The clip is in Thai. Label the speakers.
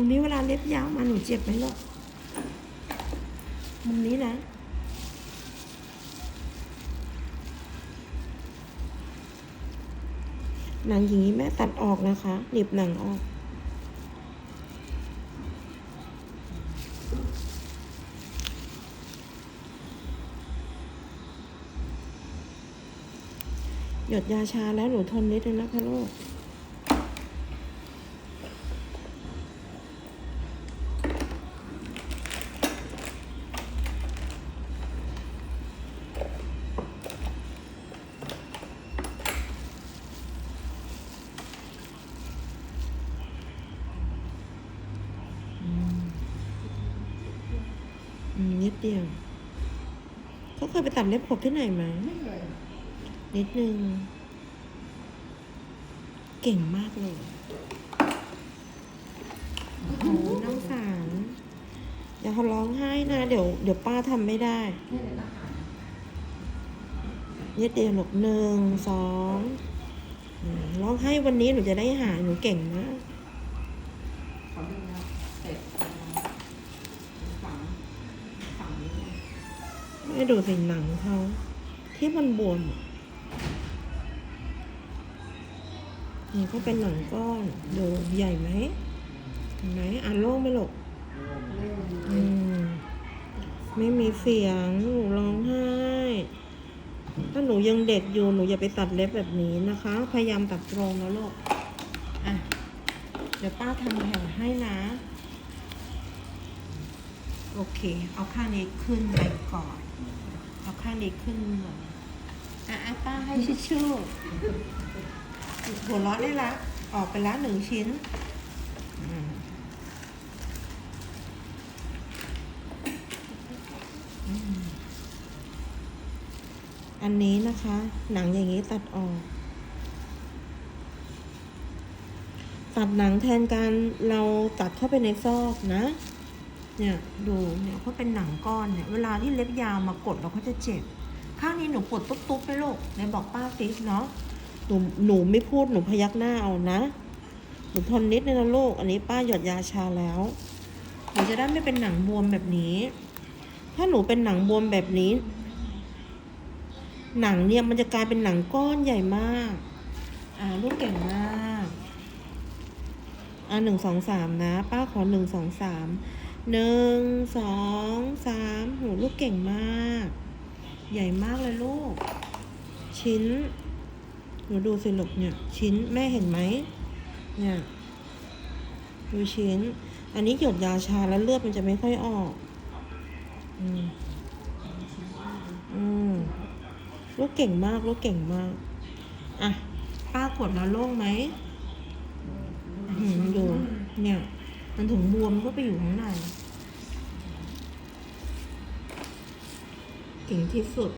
Speaker 1: มุมนี้เวลาเล็บยาวมาหนูเจ็บไหมลูกมุมนี้นะหนังอย่างนี้แม่ตัดออกนะคะหนีบหนังออกหยดยาชาแล้วหนูทนนิดนึงนะคะลูก นิดเดียวเขาเคยไปตัดเล็บขบที่ไหนไหม
Speaker 2: ไม่เลย
Speaker 1: นิดนึง เก่งมากเลยโอ้น้องสารอย่าเขาร้องไห้นะ เดี๋ยว เดี๋ยวป้าทำไม่ได้
Speaker 2: นิ
Speaker 1: ดเดียวหลกหนึ่งสองร้องไห้วันนี้หนูจะได้หายหนูเก่งนะ
Speaker 2: เขาดึงแล้วเสร็จฝังฝังนี้ไง
Speaker 1: ไม่ดูสิหนังเขาที่มันบวมนี่ก็เป็นหนังก้อน ดูใหญ่ไหมเห็นไหมอ่านโล่งไหมลูก
Speaker 2: เล่น
Speaker 1: อืมไม่มีเสียงหนูร้องไห้ ถ้าหนูยังเด็กอยู่หนูอย่าไปตัดเล็บแบบนี้นะคะ พยายามตัดตรงนะลูก อะ เดี๋ยวป้าทำแผลให้นะ โอเค เอาข้างนี้ขึ้นไปก่อน เอาข้างนี้ขึ้นก่อนอะอะป้าให้ชิชชู่หัวเราะได้ละ ออกไปละหนึ่งชิ้นอืมอืมอันนี้นะคะ หนังอย่างนี้ตัดออก ตัดหนังแทนการเราตัดเข้าไปในซอกนะ เนี่ยดูเนี่ยเขาเป็นหนังก้อนเนี่ยเวลาที่เล็บยาวมากดเราก็จะเจ็บ ข้างนี้หนูปวดตุ๊บๆไหมลูกไหนบอกป้าสิเนาะหนูหนูไม่พูดหนูพยักหน้าเอานะหนูทนนิดนึงนะลูกอันนี้ป้าหยดยาชาแล้วหนูจะได้ไม่เป็นหนังบวมแบบนี้ ถ้าหนูเป็นหนังบวมแบบนี้ หนังเนี่ยมันจะกลายเป็นหนังก้อนใหญ่มาก อ่าลูกเก่งมากอ่าหนึ่งสองสามนะ ป้าขอหนึ่งสองสาม หนึ่งสองสามโหลูกเก่งมาก ใหญ่มากเลยลูก ชิ้น หนูดูสิลูกเนี่ย ชิ้นแม่เห็นไหมเนี่ย ดูชิ้น อันนี้หยดยาชาแล้วเลือดมันจะไม่ค่อยออก อืมอืมลูกเก่งมาก ลูกเก่งมาก อะ ป้ากดแล้วโล่งไหมอืมดู เนี่ย มันถึงบวมก็ไปอยู่ข้างในเก่งที่สุด